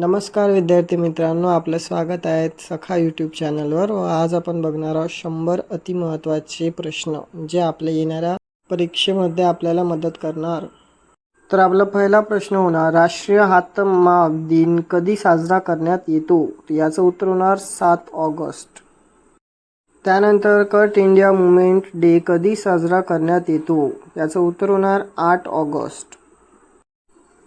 नमस्कार विद्यार्थी मित्रांनो आपलं स्वागत आहे सखा यूट्यूब चॅनलवर व आज आपण बघणार आहोत शंभर अतिमहत्त्वाचे प्रश्न जे आपल्या येणाऱ्या परीक्षेमध्ये आपल्याला मदत करणार. तर आपला पहिला प्रश्न होणार राष्ट्रीय हातमाग दिन कधी साजरा करण्यात येतो? याचं उत्तर होणार सात ऑगस्ट. त्यानंतर कट इंडिया मुवमेंट डे कधी साजरा करण्यात येतो? याचं उत्तर होणार आठ ऑगस्ट.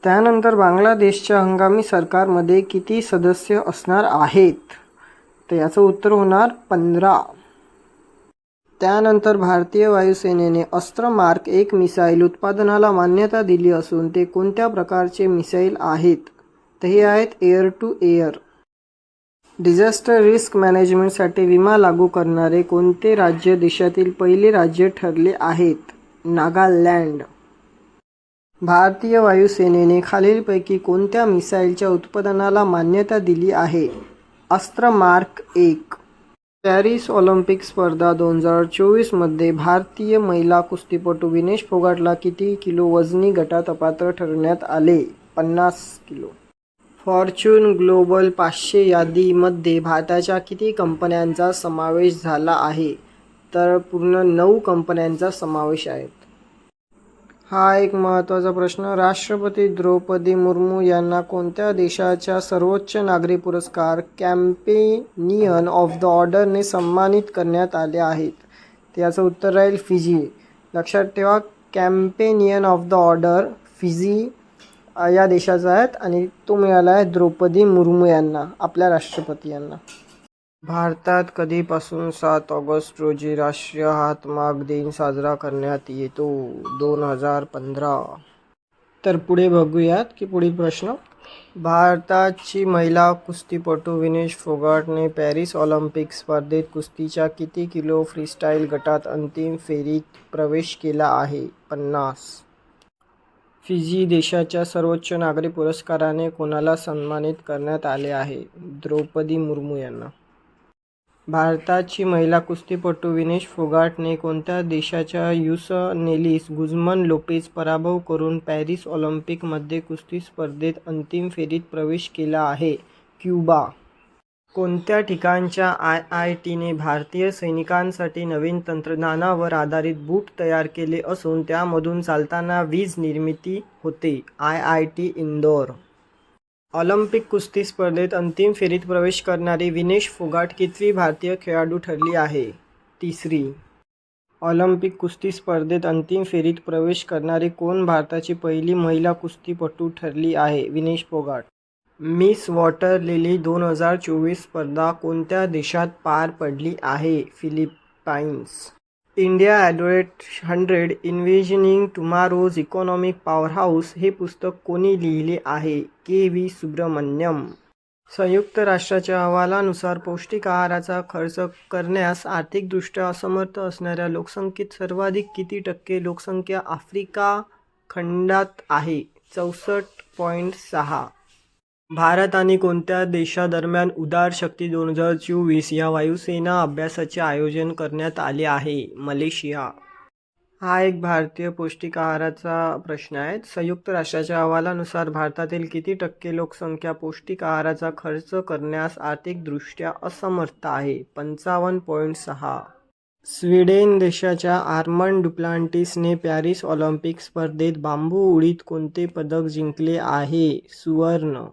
त्यानंतर बांगलादेशच्या हंगामी सरकारमध्ये किती सदस्य असणार आहेत? तर याचं उत्तर होणार पंधरा. त्यानंतर भारतीय वायुसेनेने अस्त्र मार्क एक मिसाईल उत्पादनाला मान्यता दिली असून ते कोणत्या प्रकारचे मिसाईल आहेत? तर हे आहेत air to air. Disaster risk मॅनेजमेंटसाठी विमा लागू करणारे कोणते राज्य देशातील पहिले राज्य ठरले आहेत? नागालँड. भारतीय वायुसेनेने खालीलपैकी कोणत्या मिसाईलच्या उत्पादनाला मान्यता दिली आहे? अस्त्र मार्क एक. पॅरिस ऑलिम्पिक स्पर्धा दोन हजार चोवीसमध्ये भारतीय महिला कुस्तीपटू विनेश फोगाटला किती किलो वजनी गटात अपात्र ठरवण्यात आले? पन्नास किलो. फॉर्च्यून ग्लोबल पाचशे यादीमध्ये भारताच्या किती कंपन्यांचा समावेश झाला आहे? तर पूर्ण नऊ कंपन्यांचा समावेश आहे. हा एक महत्त्वाचा प्रश्न. राष्ट्रपती द्रौपदी मुर्मू यांना कोणत्या देशाच्या सर्वोच्च नागरी पुरस्कार कॅम्पेनियन ऑफ द ऑर्डरने सन्मानित करण्यात आले आहेत? त्याचं उत्तर राहील फिजी. लक्षात ठेवा companion of the order Fiji या देशाचा आहेत आणि तो मिळाला आहे द्रौपदी मुर्मू यांना आपल्या राष्ट्रपती यांना. भारतात कधीपासून सात ऑगस्ट रोजी राष्ट्रीय हातमाग दिन साजरा करण्यात येतो? दोन हजार पंधरा. तर पुढे बघूयात की पुढील प्रश्न. भारताची महिला कुस्तीपटू विनेश फोगाटने पॅरिस ऑलिम्पिक स्पर्धेत कुस्तीच्या किती किलो फ्रीस्टाईल गटात अंतिम फेरीत प्रवेश केला आहे? पन्नास. फिजी देशाच्या सर्वोच्च नागरी पुरस्काराने कोणाला सन्मानित करण्यात आले आहे? द्रौपदी मुर्मू यांना. भारताची महिला कुस्तीपटू विनेश फोगाटने कोणत्या देशाच्या युसनेलिस गुझमन लोपेज पराभव करून पॅरिस ऑलिम्पिकमध्ये कुस्ती स्पर्धेत अंतिम फेरीत प्रवेश केला आहे? क्युबा. कोणत्या ठिकाणच्या आय आय टीने भारतीय सैनिकांसाठी नवीन तंत्रज्ञानावर आधारित बूट तयार केले असून त्यामधून चालताना वीज निर्मिती होते? I I T Indore. Olympic कुस्ती स्पर्धेत अंतिम फेरीत प्रवेश करणारी विनेश फोगाट कितवी भारतीय खेळाडू ठरली आहे? तिसरी. ऑलिम्पिक कुस्ती स्पर्धेत अंतिम फेरीत प्रवेश करणारी कोण भारताची पहिली महिला कुस्तीपटू ठरली आहे? Vinesh Phogat. Miss Water Lily दोन हजार चोवीस स्पर्धा कोणत्या देशात पार पडली आहे? Philippines. India at the rate hundred envisioning tomorrow's economic powerhouse हे पुस्तक कोणी लिहिले आहे? K V Subramanian. संयुक्त राष्ट्राच्या अहवालानुसार पौष्टिक आहाराचा खर्च करण्यास आर्थिकदृष्ट्या असमर्थ असणाऱ्या लोकसंख्येत सर्वाधिक किती टक्के लोकसंख्या आफ्रिका खंडात आहे? चौसष्ट पॉईंट सहा. भारत आणि कोणत्या देशादरम्यान उदार शक्ती दोन हजार चोवीस या वायुसेना अभ्यासाचे आयोजन करण्यात आले आहे? मलेशिया. हा एक भारतीय पौष्टिक आहाराचा प्रश्न आहे. संयुक्त राष्ट्राच्या अहवालानुसार भारतातील किती टक्के लोकसंख्या पौष्टिक आहाराचा खर्च करण्यास आर्थिकदृष्ट्या असमर्थ आहे? पंचावन्न पॉईंट सहा. स्वीडेन देशाच्या आर्मन डुप्लांटिसने पॅरिस ऑलिम्पिक स्पर्धेत बांबू उडीत कोणते पदक जिंकले आहे? सुवर्ण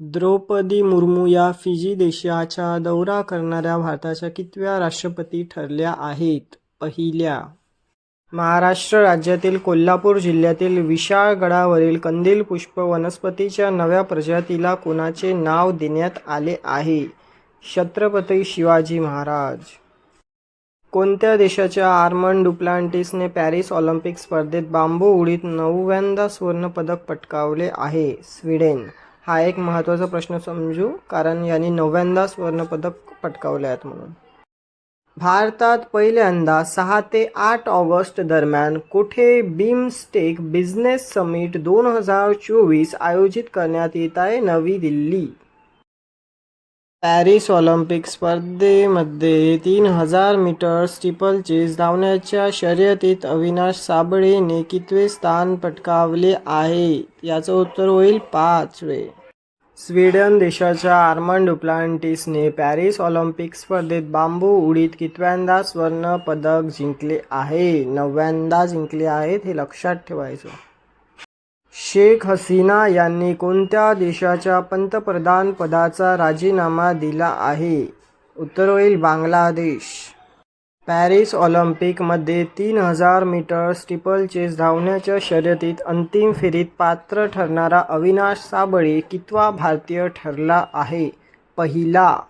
द्रौपदी मुर्मू या फिजी देशाचा दौरा करणाऱ्या भारताच्या कितव्या राष्ट्रपती ठरल्या आहेत? पहिल्या. महाराष्ट्र राज्यातील कोल्हापूर जिल्ह्यातील विशाळगडावरील कंदील पुष्प वनस्पतीच्या नव्या प्रजातीला कोणाचे नाव देण्यात आले आहे? छत्रपती शिवाजी महाराज. कोणत्या देशाच्या आर्मन डुप्लांटिसने पॅरिस ऑलिम्पिक स्पर्धेत बांबू उडीत नवव्यांदा सुवर्णपदक पटकावले आहे? स्वीडन. हा एक महत्त्वाचा प्रश्न समजू कारण यांनी नव्यांदा सुवर्णपदक पटकावले आहेत म्हणून. भारतात पहिल्यांदा सहा ते आठ ऑगस्ट दरम्यान कुठे बिमस्टेक बिझनेस समिट दोन हजार चोवीस आयोजित करण्यात येत आहे नवी दिल्ली. पॅरिस ऑलिम्पिक स्पर्धेमध्ये तीन हजार मीटर स्टिपल चेस धावण्याच्या शर्यतीत अविनाश साबळेने कितवे स्थान पटकावले आहे. याचं उत्तर होईल पाचवे स्वीडन देशाच्या आर्मंड डुप्लांटिसने पॅरिस ऑलिम्पिक स्पर्धेत बांबू उडीत कितव्यांदा स्वर्ण पदक जिंकले आहे नव्यांदा जिंकले आहेत हे लक्षात ठेवायचं. शेख हसीना यांनी कोणत्या देशाच्या पंतप्रधान पदाचा राजीनामा दिला आहे? उत्तर होईल बांगलादेश. पॅरिस ऑलिम्पिकमध्ये तीन हजार मीटर स्टिपल चेस धावण्याच्या शर्यतीत अंतिम फेरीत पात्र ठरणारा अविनाश साबळे कितवा भारतीय ठरला आहे? पहिला.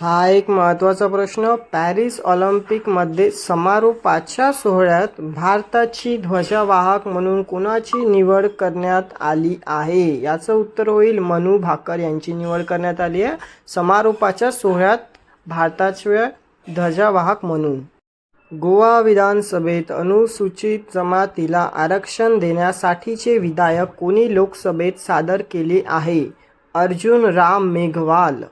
हा एक महत्त्वाचा प्रश्न. पॅरिस ऑलिम्पिकमध्ये समारोपाच्या सोहळ्यात भारताची ध्वजवाहक म्हणून कोणाची निवड करण्यात आली आहे? याचं उत्तर होईल मनू भाकर. यांची निवड करण्यात आली आहे. समारोपाच्या सोहळ्यात भारताच्या ध्वजावाहक म्हणून. गोवा विधानसभेत अनुसूचित जमातीला आरक्षण देण्यासाठीचे विधायक कोणी लोकसभेत सादर केले आहे? अर्जुन राम मेघवाल.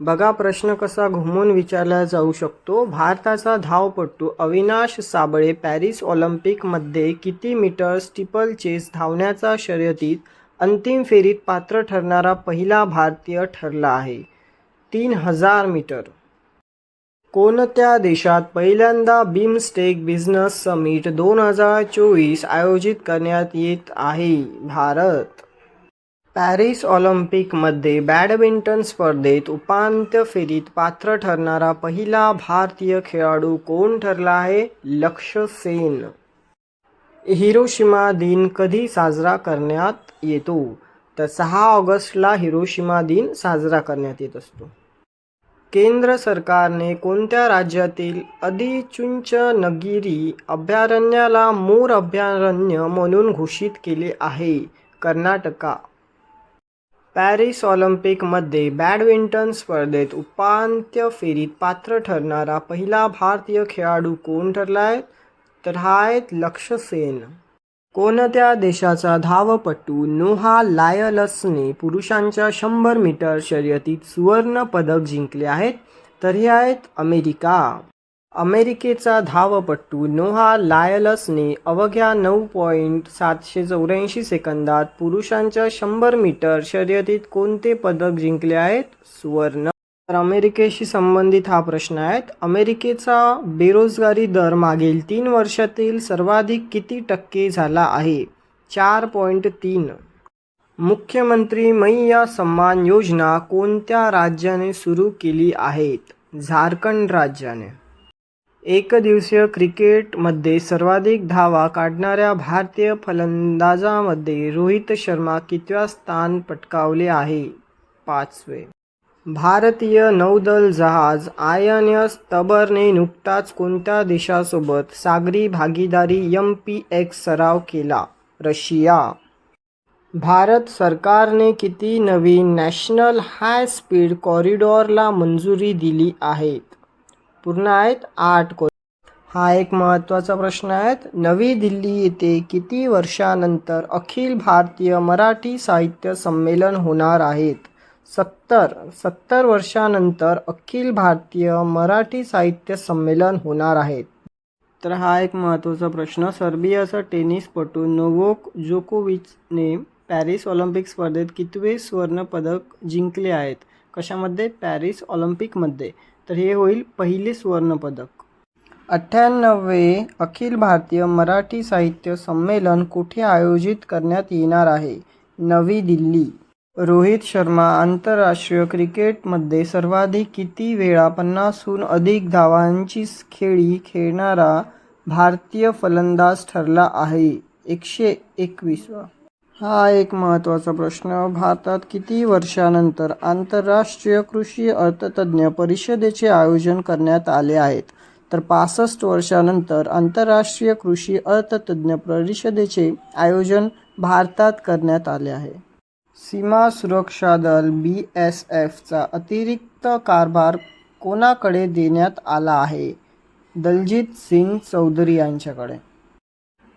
बघा प्रश्न कसा घुमून विचारला जाऊ शकतो. भारताचा धावपटू अविनाश साबळे पॅरिस ऑलिम्पिकमध्ये किती मीटर स्टिपल चेस धावण्याच्या शर्यतीत अंतिम फेरीत पात्र ठरणारा पहिला भारतीय ठरला आहे? तीन हजार मीटर. कोणत्या देशात पहिल्यांदा बिमस्टेक बिझनेस समिट दोन हजार चोवीस आयोजित करण्यात येत आहे? भारत. पॅरिस ऑलिम्पिकमध्ये बॅडमिंटन स्पर्धेत उपांत्य फेरीत पात्र ठरणारा पहिला भारतीय खेळाडू कोण ठरला आहे? लक्ष्य सेन हिरोशिमा दिन कधी साजरा करण्यात येतो? तर सहा ऑगस्टला हिरोशिमा दिन साजरा करण्यात येत असतो. केंद्र सरकारने कोणत्या राज्यातील नगिरी अभयारण्याला मोर अभयारण्य म्हणून घोषित केले आहे? कर्नाटका. पॅरिस ऑलिम्पिकमध्ये बॅडमिंटन स्पर्धेत उपांत्य फेरीत पात्र ठरणारा पहिला भारतीय खेळाडू कोण ठरला आहे तर हा आहेत लक्ष सेन. कोणत्या देशाचा धावपटू नोहा लायलसने पुरुषांच्या शंभर मीटर शर्यतीत सुवर्ण पदक जिंकले आहेत? तर हे आहेत अमेरिका. अमेरिकेचा धावपटू नोहा लायलसने अवघ्या नऊ पॉईंट सातशे चौऱ्याऐंशी सेकंदात पुरुषांच्या शंभर मीटर शर्यतीत कोणते पदक जिंकले आहेत? सुवर्ण तर अमेरिकेशी संबंधित हा प्रश्न आहे. अमेरिकेचा बेरोजगारी दर मागील तीन वर्षातील सर्वाधिक किती टक्के झाला आहे? चार पॉईंट तीन. मुख्यमंत्री मैया सन्मान योजना कोणत्या राज्याने सुरू केली आहेत? झारखंड राज्याने. एकदिवसीय क्रिकेटमध्ये सर्वाधिक धावा काढणाऱ्या भारतीय फलंदाजामध्ये रोहित शर्मा कितव्या स्थान पटकावले आहे? पाचवे. भारतीय नौदल जहाज आय एन एस तबरने नुकताच कोणत्या देशासोबत सागरी भागीदारी यम पी एक्स सराव केला? रशिया. भारत सरकारने किती नवीन नॅशनल हाय स्पीड कॉरिडॉरला मंजुरी दिली आहेत? पूर्ण आहेत? आठ को हा एक महत्त्वाचा प्रश्न आहे. नवी दिल्ली येथे किती वर्षानंतर अखिल भारतीय मराठी साहित्य संमेलन होणार आहेत सत्तर सत्तर वर्षानंतर अखिल भारतीय मराठी साहित्य संमेलन होणार आहेत तर हा एक महत्त्वाचा प्रश्न. सर्बियाचा टेनिसपटू नोवोक जोकोविचने पॅरिस ऑलिम्पिक स्पर्धेत कितवे सुवर्णपदक जिंकले आहेत? कशामध्ये? पॅरिस ऑलिम्पिकमध्ये. तर हे होईल पहिले सुवर्णपदक. अठ्ठ्याण्णवे अखिल भारतीय मराठी साहित्य संमेलन कुठे आयोजित करण्यात येणार आहे? नवी दिल्ली. रोहित शर्मा आंतरराष्ट्रीय क्रिकेटमध्ये सर्वाधिक किती वेळा पन्नासहून अधिक धावांची खेळी खेळणारा भारतीय फलंदाज ठरला आहे? एकशे एकवीसवा. हा एक महत्त्वाचा प्रश्न. भारतात किती वर्षानंतर आंतरराष्ट्रीय कृषी अर्थतज्ज्ञ परिषदेचे आयोजन करण्यात आले आहेत? तर पासष्ट वर्षानंतर आंतरराष्ट्रीय कृषी अर्थतज्ज्ञ परिषदेचे आयोजन भारतात करण्यात आले आहे. सीमा सुरक्षा दल बी एस एफचा अतिरिक्त कारभार कोणाकडे देण्यात आला आहे? दलजीत सिंग चौधरी यांच्याकडे.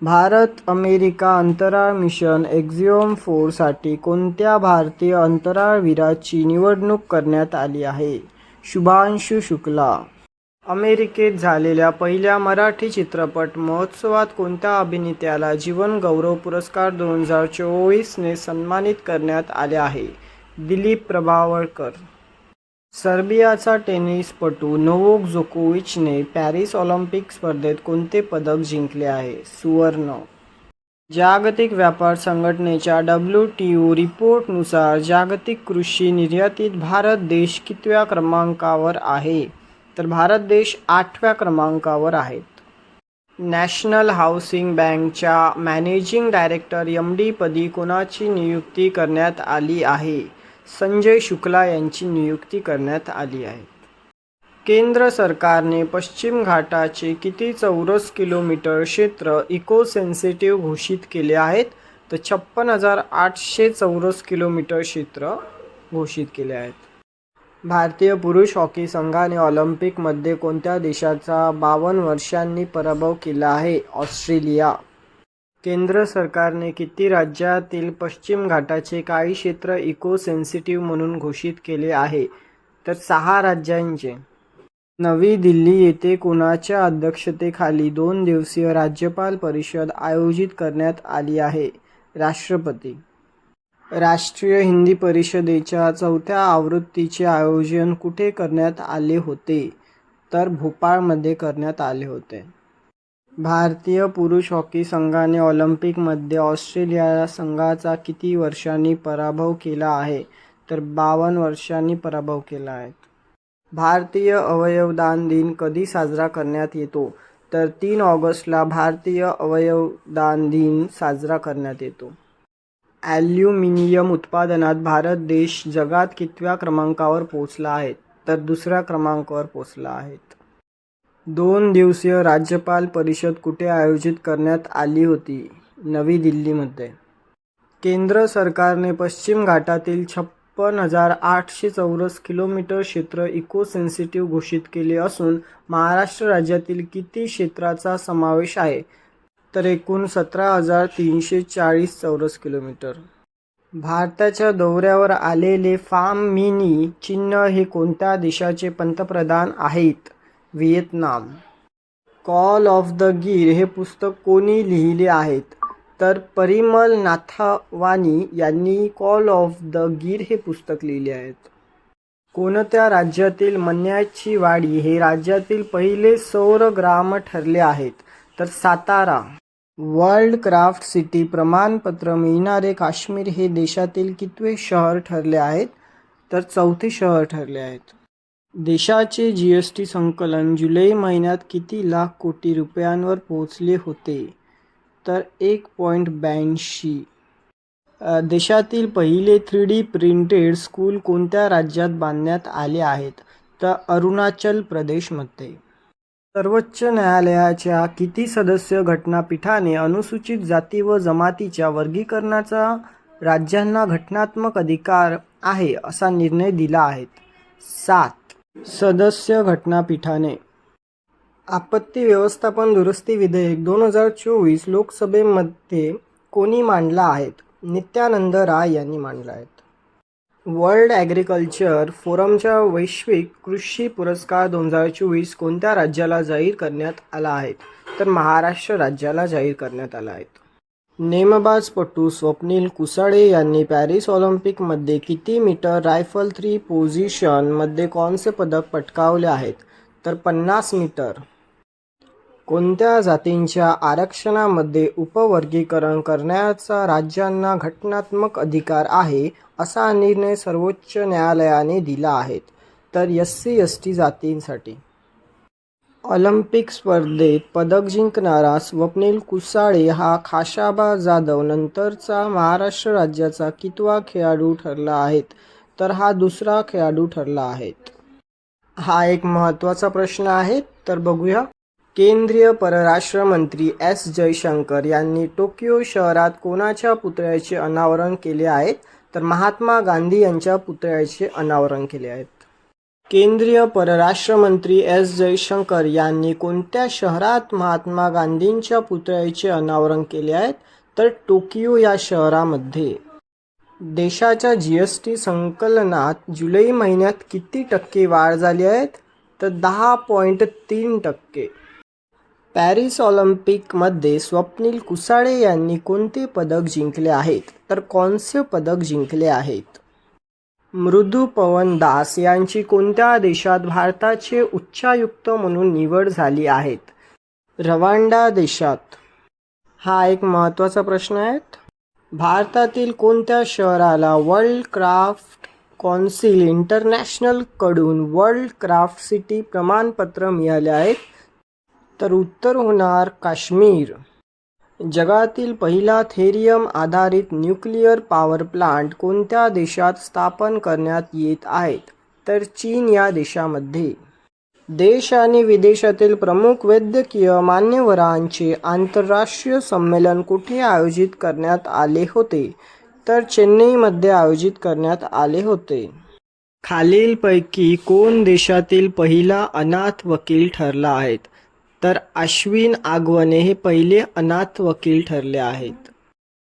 भारत अमेरिका अंतराळ मिशन एक्झिओम फोरसाठी कोणत्या भारतीय अंतराळवीराची निवडणूक करण्यात आली आहे? शुभांशु शुक्ला अमेरिकेत झालेल्या पहिल्या मराठी चित्रपट महोत्सवात कोणत्या अभिनेत्याला जीवन गौरव पुरस्कार दोन हजार चोवीसने सन्मानित करण्यात आले आहे? दिलीप प्रभावळकर. सर्बियाचा टेनिसपटू नोवोक जोकोविचने पॅरिस ऑलिम्पिक स्पर्धेत कोणते पदक जिंकले आहे? सुवर्ण. जागतिक व्यापार संघटनेच्या डब्ल्यू टी ओ रिपोर्टनुसार जागतिक कृषी निर्यातीत भारत देश कितव्या क्रमांकावर आहे? तर भारत देश आठव्या क्रमांकावर आहेत. नॅशनल हाऊसिंग बँकच्या मॅनेजिंग डायरेक्टर एम पदी कोणाची नियुक्ती करण्यात आली आहे? संजय शुक्ला यांची नियुक्ती करण्यात आली आहे. केंद्र सरकारने पश्चिम घाटाचे किती चौरस किलोमीटर क्षेत्र इको सेन्सिटिव्ह घोषित केले आहेत? तर छप्पन हजार आठशे चौरस किलोमीटर क्षेत्र घोषित केले आहेत. भारतीय पुरुष हॉकी संघाने ऑलिम्पिकमध्ये कोणत्या देशाचा बावन्न वर्षांनी पराभव केला आहे? ऑस्ट्रेलिया. केंद्र सरकारने किती राज्यातील पश्चिम घाटाचे काही क्षेत्र इको सेन्सिटिव्ह म्हणून घोषित केले आहे? तर सहा राज्यांचे. नवी दिल्ली येथे कोणाच्या अध्यक्षतेखाली दोन दिवसीय राज्यपाल परिषद आयोजित करण्यात आली आहे? राष्ट्रपती. राष्ट्रीय हिंदी परिषदेच्या चौथ्या आवृत्तीचे आयोजन कुठे करण्यात आले होते? तर भोपाळमध्ये करण्यात आले होते. भारतीय पुरुष हॉकी संघाने ऑलिम्पिकमध्ये ऑस्ट्रेलिया संघाचा किती वर्षांनी पराभव केला आहे? तर बावन्न वर्षांनी पराभव केला आहे. भारतीय अवयवदान दिन कधी साजरा करण्यात येतो? तर तीन ऑगस्टला भारतीय अवयवदान दिन साजरा करण्यात येतो. ॲल्युमिनियम उत्पादनात भारत देश जगात कितव्या क्रमांकावर पोचला आहे? तर दुसऱ्या क्रमांकावर पोचला आहे. दोन दिवसीय राज्यपाल परिषद कुठे आयोजित करण्यात आली होती? नवी दिल्लीमध्ये. केंद्र सरकारने पश्चिम घाटातील छप्पन हजार आठशे चौरस किलोमीटर क्षेत्र इको सेन्सिटिव्ह घोषित केले असून महाराष्ट्र राज्यातील किती क्षेत्राचा समावेश आहे? तर एकूण सतरा हजार तीनशे चाळीस चौरस किलोमीटर. भारताच्या दौऱ्यावर आलेले फाम मिनी चिन्ह हे कोणत्या देशाचे पंतप्रधान आहेत? Vietnam. Call of the Gir हे पुस्तक कोणी लिहिले आहेत? तर परिमल नाथावानी यांनी कॉल ऑफ द गीर हे पुस्तक लिहिले आहेत. कोणत्या राज्यातील मन्याची वाडी हे राज्यातील पहिले सौर ग्राम ठरले आहेत? तर सातारा. वर्ल्ड क्राफ्ट सिटी प्रमाणपत्र मिळणारे काश्मीर हे देशातील कितवे शहर ठरले आहेत? तर चौथे शहर ठरले आहेत. देशाचे जी एस टी संकलन जुलै महिन्यात किती लाख कोटी रुपयांवर पोहोचले होते? तर एक पॉईंट ब्याऐंशी. देशातील पहिले थ्री डी प्रिंटेड स्कूल कोणत्या राज्यात बांधण्यात आले आहेत? तर अरुणाचल प्रदेशमध्ये. सर्वोच्च न्यायालयाच्या किती सदस्य घटनापीठाने अनुसूचित जाती व जमातीच्या वर्गीकरणाचा राज्यांना घटनात्मक अधिकार आहे असा निर्णय दिला आहे. सात. सदस्य घटनापीठाने. आपत्ती व्यवस्थापन दुरुस्ती विधेयक दोन हजार चोवीस लोकसभेमध्ये कोणी मांडला आहेत नित्यानंद राय यांनी मांडला आहेत वर्ल्ड ॲग्रिकल्चर फोरमच्या वैश्विक कृषी पुरस्कार दोन हजार चोवीस कोणत्या राज्याला जाहीर करण्यात आला आहे? तर महाराष्ट्र राज्याला जाहीर करण्यात आला आहे. नेमबाजपटू स्वप्नील कुसाळे यांनी पॅरिस ऑलिम्पिकमध्ये किती मीटर रायफल थ्री पोझिशनमध्ये कौनसे पदक पटकावले आहेत? तर पन्नास मीटर. कोणत्या जातींच्या आरक्षणामध्ये उपवर्गीकरण करण्याचा राज्यांना घटनात्मक अधिकार आहे? असा निर्णय सर्वोच्च न्यायालयाने दिला आहे. तर एस सी एस टी जातींसाठी. ऑलिम्पिक स्पर्धेत पदक जिंकणारा स्वप्नील कुसाळे हा खाशाबा जाधव नंतरचा महाराष्ट्र राज्याचा कितवा खेळाडू ठरला आहे तर हा दुसरा खेळाडू ठरला आहे. हा एक महत्त्वाचा प्रश्न आहे. तर बघूया. केंद्रीय परराष्ट्र मंत्री एस जयशंकर यांनी टोकियो शहरात कोणाच्या पुतळ्याचे अनावरण केले आहे? तर महात्मा गांधी यांच्या पुतळ्याचे अनावरण केले आहेत. केंद्रीय परराष्ट्र मंत्री एस जयशंकर यांनी कोणत्या शहरात महात्मा गांधींच्या पुतळ्याचे अनावरण केले आहेत तर टोकियो या शहरामध्ये. देशाच्या जी एस टी संकलनात जुलै महिन्यात किती टक्के वाढ झाली आहेत तर दहा पॉईंट तीन टक्के. पॅरिस ऑलिम्पिकमध्ये स्वप्नील कुसाळे यांनी कोणते पदक जिंकले आहेत? तर कोणसे पदक जिंकले आहेत. मृदू पवन दास यांची कोणत्या देशात भारताचे उच्चायुक्त म्हणून निवड झाली आहेत? रवांडा देशात. हा एक महत्त्वाचा प्रश्न आहे. भारतातील कोणत्या शहराला वर्ल्ड क्राफ्ट कौन्सिल इंटरनॅशनलकडून वर्ल्ड क्राफ्ट सिटी प्रमाणपत्र मिळाले आहेत तर उत्तर होणार काश्मीर. जगातील पहिला थेरियम आधारित न्यूक्लिअर पॉवर प्लांट कोणत्या देशात स्थापन करण्यात येत आहेत? तर चीन या देशामध्ये. देश आणि विदेशातील प्रमुख वैद्यकीय मान्यवरांचे आंतरराष्ट्रीय संमेलन कुठे आयोजित करण्यात आले होते? तर चेन्नईमध्ये आयोजित करण्यात आले होते. खालीलपैकी कोण देशातील पहिला अनाथ वकील ठरला आहेत तर अश्विन आगवणे हे पहिले अनाथ वकील ठरले आहेत.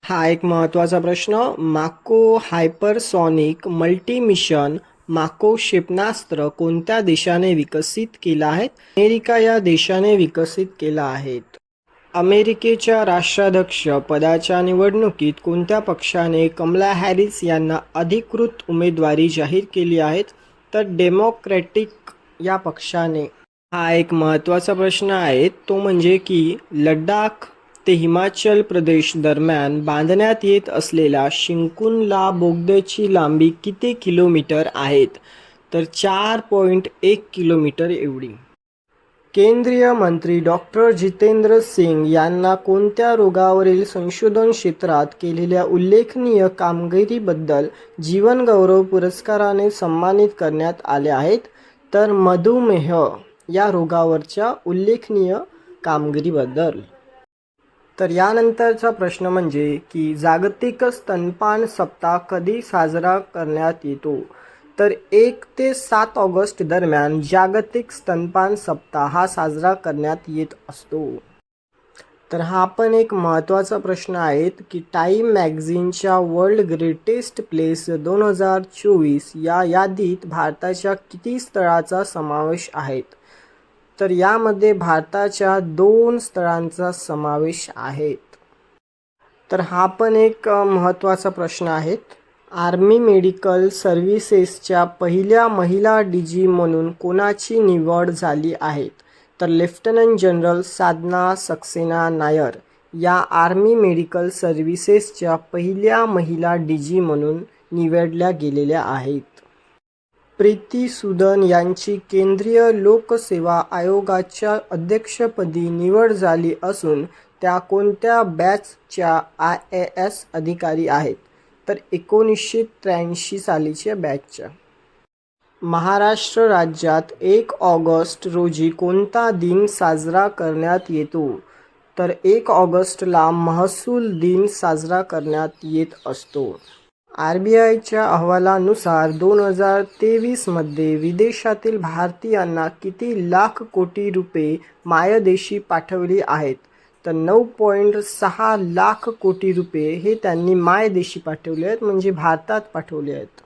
हा एक महत्त्वाचा प्रश्न. माको हायपरसॉनिक मल्टीमिशन माको क्षेपणास्त्र कोणत्या देशाने विकसित केला आहे? अमेरिका या देशाने विकसित केला आहेत अमेरिकेच्या राष्ट्राध्यक्ष पदाच्या निवडणुकीत कोणत्या पक्षाने कमला हॅरिस यांना अधिकृत उमेदवारी जाहीर केली आहेत तर डेमोक्रॅटिक या पक्षाने हा एक महत्त्वाचा प्रश्न आहे. तो म्हणजे की लडाख ते हिमाचल प्रदेश दरम्यान बांधण्यात येत असलेल्या शिंकुनला बोगद्याची लांबी किती किलोमीटर आहेत? तर चार पॉईंट एक किलोमीटर एवढी. केंद्रीय मंत्री डॉक्टर जितेंद्र सिंग यांना कोणत्या रोगावरील संशोधन क्षेत्रात केलेल्या उल्लेखनीय कामगिरीबद्दल जीवनगौरव पुरस्काराने सन्मानित करण्यात आले आहेत? तर मधुमेह या रोगावरच्या उल्लेखनीय कामगिरीबद्दल. तर यानंतरचा प्रश्न म्हणजे की जागतिक स्तनपान सप्ताह कधी साजरा करण्यात येतो? तर एक ते सात ऑगस्ट दरम्यान जागतिक स्तनपान सप्ताह हा साजरा करण्यात येत असतो. तर हा पण एक महत्त्वाचा प्रश्न आहे की टाईम मॅगझिनच्या वर्ल्ड ग्रेटेस्ट प्लेस दोन हजार चोवीस या यादीत भारताच्या किती स्थळाचा समावेश आहेत तर यामध्ये भारताच्या दोन स्थळांचा समावेश आहेत तर हा पण एक महत्त्वाचा प्रश्न आहे. आर्मी मेडिकल सर्व्हिसेसच्या पहिल्या महिला डी जी म्हणून कोणाची निवड झाली आहे? तर लेफ्टनंट जनरल साधना सक्सेना नायर या आर्मी मेडिकल सर्व्हिसेसच्या पहिल्या महिला डी जी म्हणून निवडल्या गेलेल्या आहेत. प्रीती सुदन यांची केंद्रीय लोकसेवा आयोगाच्या अध्यक्षपदी निवड झाली असून त्या कोणत्या बॅचच्या आय ए एस अधिकारी आहेत? तर एकोणीसशे त्र्याऐंशी सालीच्या बॅचच्या. महाराष्ट्र राज्यात एक ऑगस्ट रोजी कोणता दिन साजरा करण्यात येतो? तर एक ऑगस्टला महसूल दिन साजरा करण्यात येत असतो. आर बी आयच्या अहवालानुसार दोन हजार तेवीसमध्ये विदेशातील भारतीयांना किती लाख कोटी रुपये मायदेशी पाठवली आहेत तर नऊ पॉईंट सहा लाख कोटी रुपये हे त्यांनी मायदेशी पाठवले आहेत म्हणजे भारतात पाठवले आहेत.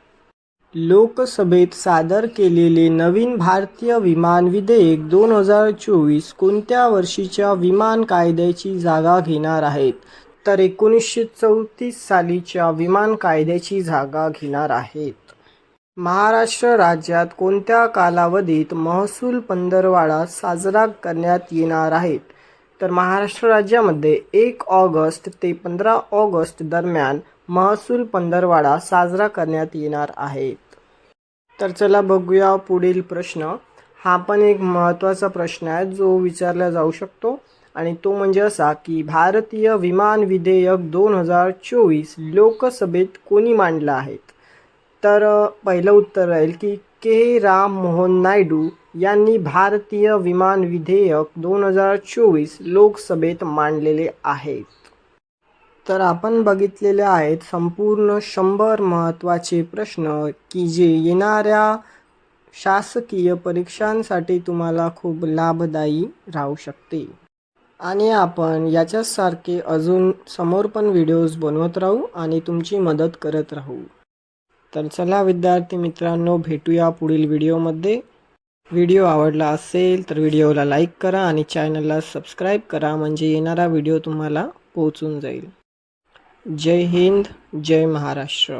लोकसभेत सादर केलेले नवीन भारतीय विमान विधेयक दोन हजार चोवीस कोणत्या वर्षीच्या विमान कायद्याची जागा घेणार आहेत तर एकोणीसशे चौतीस सालीच्या विमान कायद्याची जागा घेणार आहेत. महाराष्ट्र राज्यात कोणत्या कालावधीत महसूल पंधरवाडा साजरा करण्यात येणार आहेत? तर महाराष्ट्र राज्यामध्ये एक ऑगस्ट ते पंधरा ऑगस्ट दरम्यान महसूल पंधरवाडा साजरा करण्यात येणार आहेत. तर चला बघूया पुढील प्रश्न. हा पण एक महत्त्वाचा प्रश्न आहे जो विचारला जाऊ शकतो. आणि तो म्हणजे असा की भारतीय विमान विधेयक दोन हजार चोवीस लोकसभेत कोणी मांडलं आहेत? तर पहिलं उत्तर राहील की के. राम मोहन नायडू यांनी भारतीय विमान विधेयक दोन हजार चोवीस लोकसभेत मांडलेले आहेत. तर आपण बघितलेले आहेत संपूर्ण शंभर महत्त्वाचे प्रश्न की जे येणाऱ्या शासकीय परीक्षांसाठी तुम्हाला खूप लाभदायी राहू शकते. आणि आपण याच्यासारखे अजून समोर पण व्हिडिओज बनवत राहू आणि तुमची मदत करत राहू. तर चला विद्यार्थी मित्रांनो भेटूया पुढील व्हिडिओमध्ये व्हिडिओ आवडला असेल तर व्हिडिओला लाईक करा आणि चॅनलला सबस्क्राईब करा म्हणजे येणारा व्हिडिओ तुम्हाला पोहोचून जाईल. जय हिंद जय महाराष्ट्र.